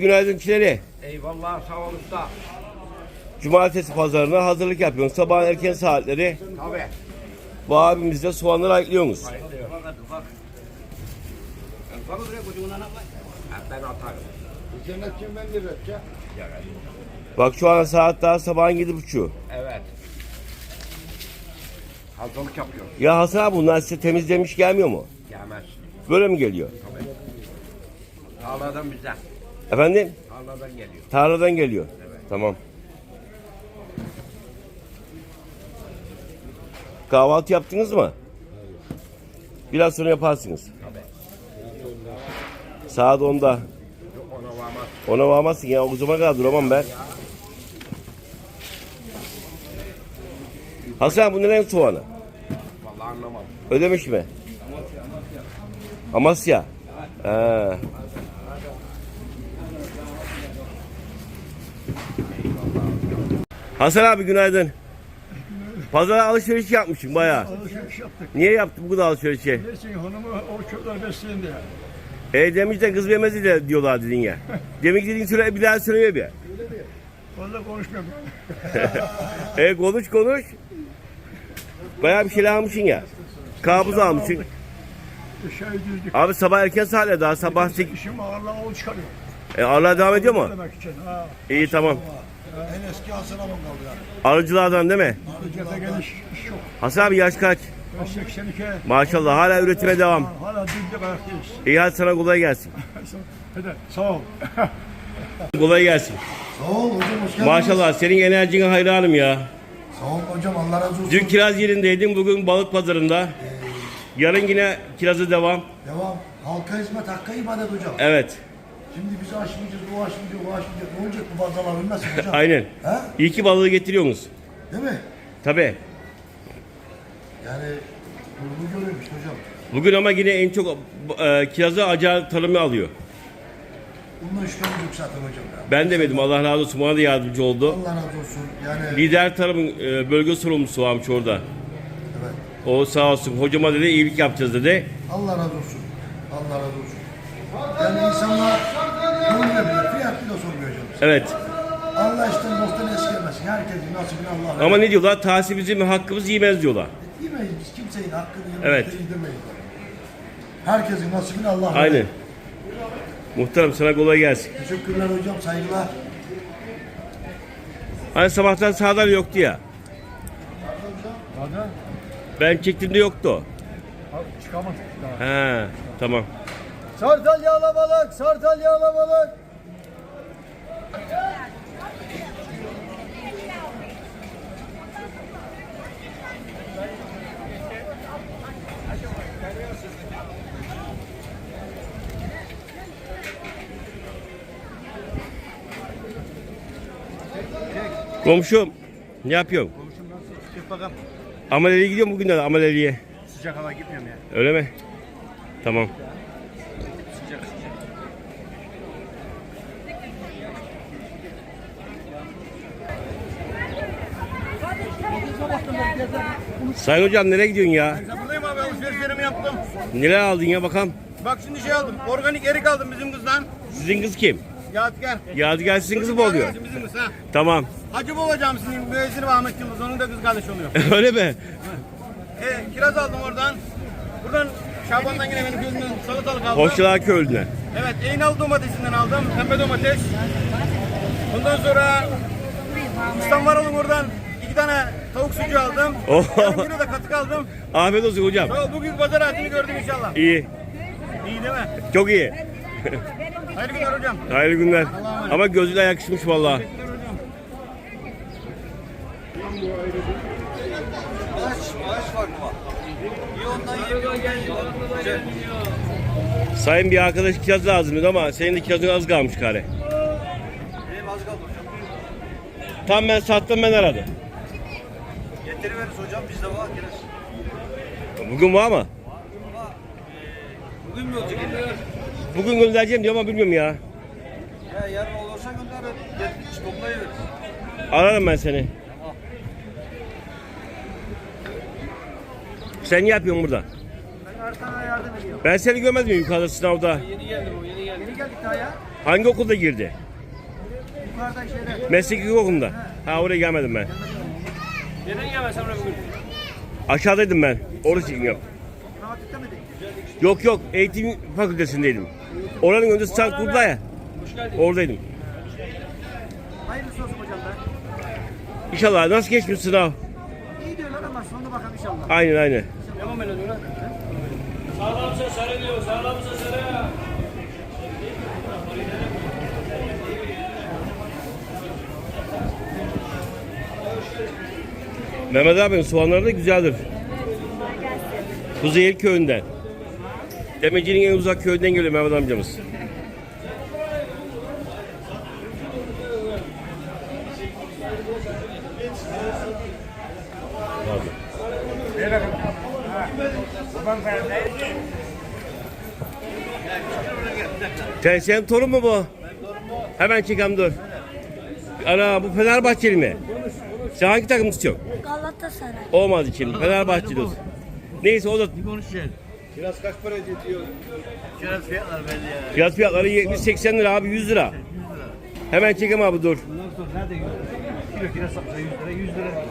Günaydın Çileri. Eyvallah sağ ol usta. Cumartesi pazarına hazırlık yapıyorsun. Sabahın erken saatleri Tabii. bu abimizle soğanları ayıklıyorsunuz. Ben atarım. İnternet kim ben de rapçi? Bak şu an saat daha sabahın yedi buçuğu. Evet. Hazırlık yapıyorum. Ya Hasan abi bunlar size temizlemiş gelmiyor mu? Gelmez. Böyle mi geliyor? Tarladan bize. Efendim? Tarladan geliyor. Tarladan geliyor. Tamam. Kahvaltı yaptınız mı? Biraz sonra yaparsınız. Saat 10'da. Yok ona varmaz. Ona varmazsın ya. O zaman kadar duramam ben. Hasan bu neden soğanı? Vallahi anlamadım. Ödemiş mi? Amasya. He. Hasan abi günaydın. Pazara alışveriş yapmışsın bayağı. Alışveriş yaptık. Niye yaptın bu da alışverişi? Neyse hanımı o çocuklar besleyin diye. E demiş de kız vermez de diyorlar dedin ya. Demek dediğin süre bir daha söylüyor bir. Fazla konuşmuyorum. E konuş konuş. Bayağı bir şeyler almışsın ya. Kabuz almışsın. Şey düzdük. Abi sabah erken saatte daha sabah 8. İşim ağırlığa o çıkarıyor. E Allah devam ediyor mu? Demek için. Ha. İyi tamam. En eski Hasan abim kaldı ya. Arıcılardan değil mi? Cephe geniş iş yok. Hasan abi yaş kaç? Ben 82. Maşallah hala üretime devam. Hala dibde ayaktayız. İyi hadi sana kolay gelsin. Hadi sağ ol. Kolay gelsin. Sağ ol hocam hoş geldiniz. Maşallah senin enerjine hayranım ya. Sağ ol hocam Allah razı olsun. Dün kiraz yerindeydim bugün balık pazarında. Yarın yine kirazı devam. Devam. Halka hizmet hakka ibadet hocam. Evet. Şimdi biz aşmayacağız, o aşmayacak, o aşmayacak. Ne olacak bu pazarlar ölmesin hocam? Aynen. He? İyi ki balığı getiriyorsunuz. Değil mi? Tabii. Yani durumu görüyormuş hocam. Bugün ama yine en çok e, kirazı acar tarımı alıyor. Bununla üç gömdük zaten hocam ya. Ben demedim Allah razı olsun bana da yardımcı oldu. Allah razı olsun. Yani Lider tarım e, bölge sorumlusu varmış orada. evet. O sağ olsun hocama dedi iyilik yapacağız dedi. Allah razı olsun. Allah razı olsun. Yani insanlar yol bilir, fiyat bile sormuyor hocam. Evet. Allah işten boktan esirgemesin. Herkesin nasibini Allah verir. Ama ne diyorlar? Tahsil bizim hakkımız yemez diyorlar. Yemeyiz biz kimsenin hakkını Evet. yemeyiz, yedirmeyiz. Herkesin nasibini Allah verir. Aynen. Muhtarım sana kolay gelsin. Teşekkürler hocam, saygılar. Hani sabahtan sağdan yoktu ya. Hadi. Ben çektiğimde yoktu. Çıkamadık daha. He, tamam. Sartal yağla balık, sartal yağla balık. Komşum ne yapıyorsun? Komşum nasıl? Çık bakalım. Ameleliye gidiyor mu bugün de ameleliye? Sıcak hava gitmiyorum ya. Öyle mi? Tamam. Sayın hocam nereye gidiyorsun ya? Buradayım abi alışverişlerimi yaptım. Neler aldın ya bakalım? Bak şimdi şey aldım. Organik erik aldım bizim kızdan. Sizin kız kim? Yadigar. Yadigar sizin kızı mı oluyor? Bizim kız ha. Tamam. Hacı Baba Camisi'nin müezzini var Ahmet Yıldız. Onun da kız kardeşi oluyor. Öyle mi? E, kiraz aldım oradan. Buradan Şaban'dan yine benim gözümden salatalık aldım. Hoşçalar köylüne. Evet, Eynal domatesinden aldım. Pembe domates. Ondan sonra İslam Varol'un oradan iki tane tavuk sucuğu aldım. Oh. Yarım kilo da katık aldım. Afiyet olsun hocam. Sağ ol, bugün pazar saatini gördüm inşallah. İyi. İyi değil mi? Çok iyi. Hayırlı günler hocam. Hayırlı günler. Ama gözüne yakışmış hocam. Sayın bir arkadaş kiraz lazım dedi ama senin de kirazın az kalmış kare. Benim az kaldı hocam. Tam ben sattım ben aradım. Getiriveririz hocam bizde var kiraz. Bugün var mı? Bugün mü olacak? Bugün göndereceğim diyor ama bilmiyorum ya. Ya yarın olursa gönder. Gel toplayıveririz. Ararım ben seni. Sen ne yapıyorsun burada? Ben Ertan'a yardım ediyorum. Ben seni görmedim yukarıda sınavda. Yeni geldim o yeni geldim. Yeni geldik daha ya. Hangi okulda girdi? Yukarıda şeyde. Mesleki okulunda. Ha oraya gelmedim ben. Neden gelmezsen bugün? Aşağıdaydım ben. Orada çekim yap. Dramatikte miydik? Yok yok eğitim fakültesindeydim. Oranın önünde stand kurdular ya. Oradaydım. Hayırlısı olsun hocam ben. İnşallah nasıl geçmiş sınav? İyi diyorlar ama sonuna bakalım inşallah. Aynen aynen. Devam edelim. Sağlamsa sarı diyor, sağlamsa sarı. Mehmet abinin soğanları da güzeldir. Kuzeyir köyünden. Demeci'nin en uzak köyünden geliyor Mehmet amcamız. Sen, senin torun mu bu? Hemen çekem dur. Ana bu Fenerbahçeli mi? Sen hangi takım tutuyorsun? Galatasaray. Olmadı şimdi. Fenerbahçeli olsun. Neyse o da Biraz kaç para ediyor? Kiraz fiyatlar belli ya. fiyat fiyatları 70-80 lira abi 100 lira. Hemen çekem abi dur. Bundan sonra nerede 100 lira? Kilo kiraz satsa 100 lira, 100 lira.